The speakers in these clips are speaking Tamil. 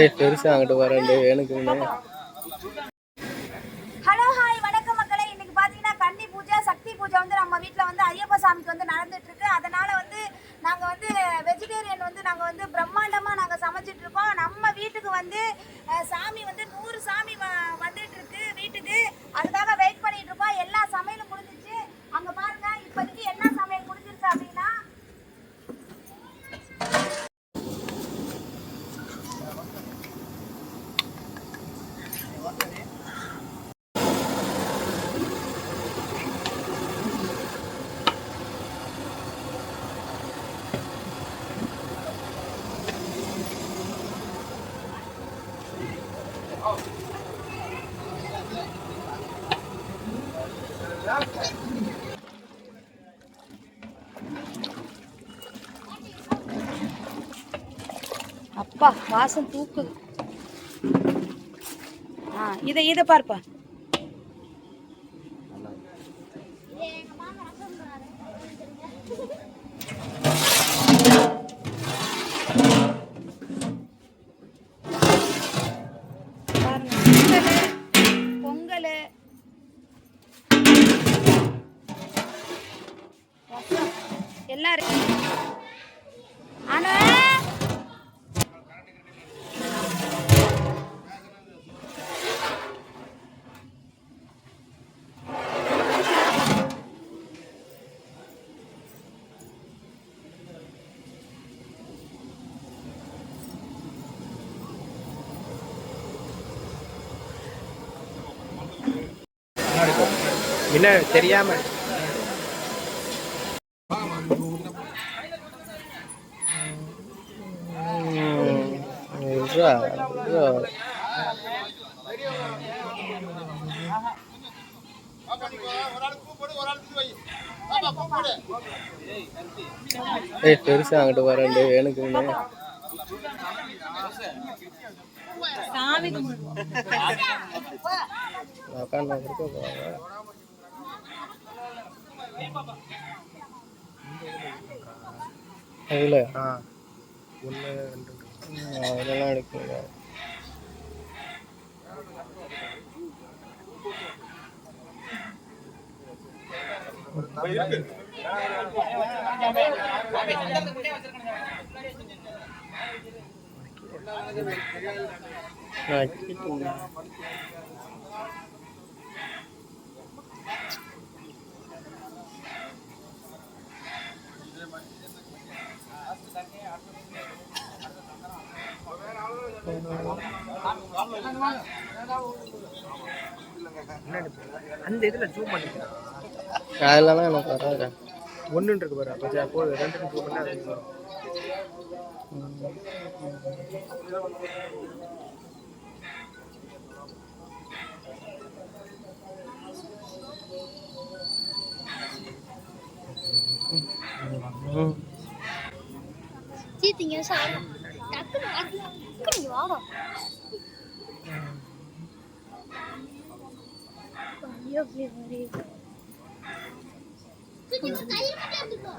ஏய் பெருசா அங்கிட்டு வரேன் எனக்கு ஹலோ ஹாய் வணக்கம் மக்களே. இன்னைக்கு பாத்தீங்கன்னா கன்னி பூஜை சக்தி பூஜை வந்து நம்ம வீட்ல வந்து ஐயப்ப சாமிக்கு வந்து நடந்துட்டு இருக்கு அதனால வந்து நாங்க வந்து வெஜிடேரியன் வந்து நாங்க வந்து பிரம்மாண்டமா நாங்க சமைச்சிட்டு இருக்கோம். நம்ம வீட்டுக்கு வந்து சாமி வந்து நூறு சாமி வந்துட்டு இருக்கு வீட்டுக்கு. அதுக்காக வெயிட் பண்ணிட்டு இருக்கோம். எல்லா சமையலும் அப்பா வாசம் தூக்குது. ஆ இதை இதை பார்ப்பா. பாருங்க. பொங்கல். பொங்கல் என்ன தெரியாம. ஏய் பெருசா அங்கிட்டு வரேன் எனக்கு உட்காந்து இருக்க அதில் ஆ. ஒன்று ரெண்டு. அதெல்லாம் எடுக்கல நான் அந்த இதில் ஜூம் பண்ணிக்கலாம் அதெல்லாம் எனக்கு வராது ஒன்றுன்னு இருக்கு பாரு அப்போ சரி, போதும் ரெண்டு ஜூம் அது வரும் chịu áo rồi còn nhiều việc đi rồi Hãy subscribe cho kênh Ghiền Mì Gõ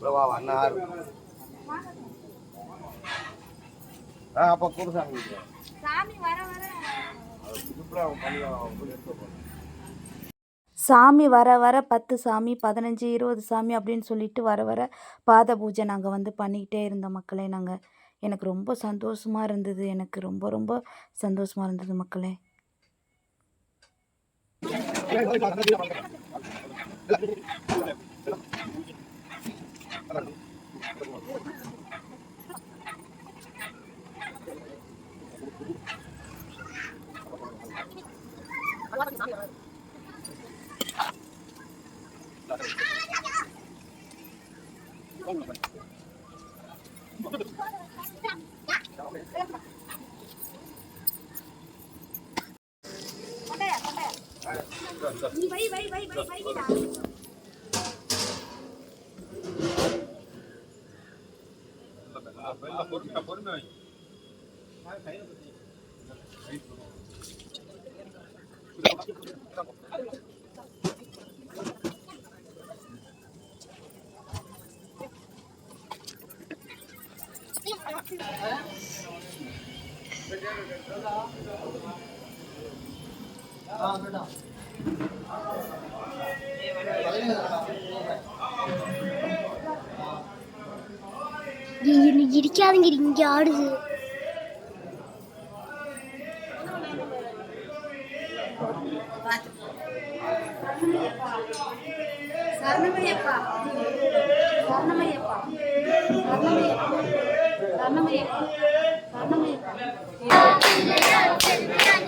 Để không bỏ lỡ những video hấp dẫn அப்போ குருசாமி சாமி வர வர. பண்ணி சாமி வர வர பத்து சாமி பதினஞ்சு இருபது சாமி அப்படின்னு சொல்லிட்டு வர வர பாத பூஜை நாங்கள் வந்து பண்ணிக்கிட்டே இருந்தோம் மக்களே நாங்கள் எனக்கு ரொம்ப சந்தோஷமாக இருந்தது. எனக்கு ரொம்ப ரொம்ப சந்தோஷமாக இருந்தது மக்களே. वही वही वही वही वही डाल हाँ बेटा இங்க ஆடுது. சரணமையப்பா. சரணமையப்பா. சரணமையப்பா. சரணமையப்பா. சரணமையப்பா. சித்தி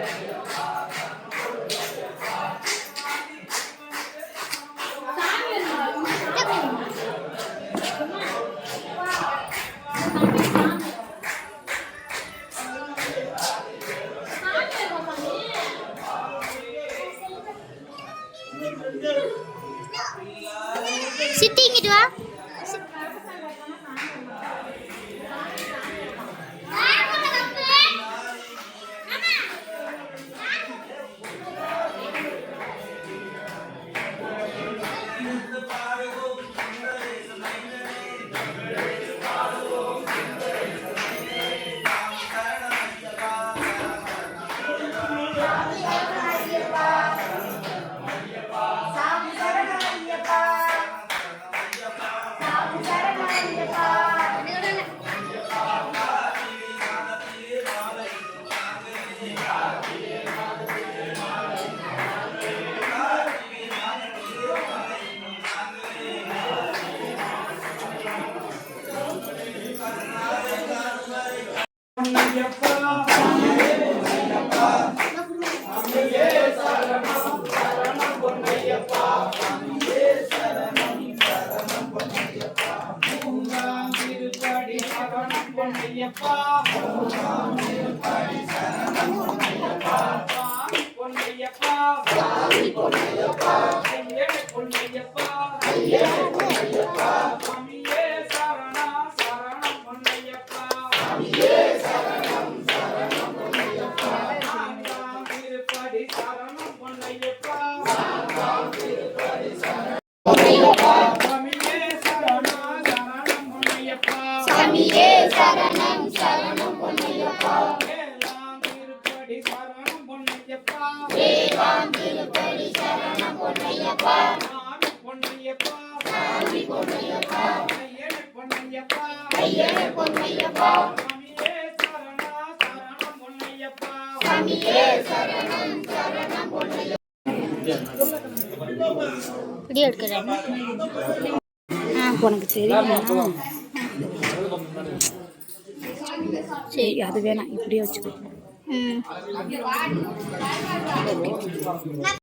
பொன்னையப்பா பொன்னையப்பா ஐயனே பொன்னையப்பா சாமியே சரணம் சரணம் பொன்னையப்பா எடுக்கிறேன் உனக்கு தெரியும் சரி அது வேணாம். இப்படியே வச்சுக்கோ. ம்.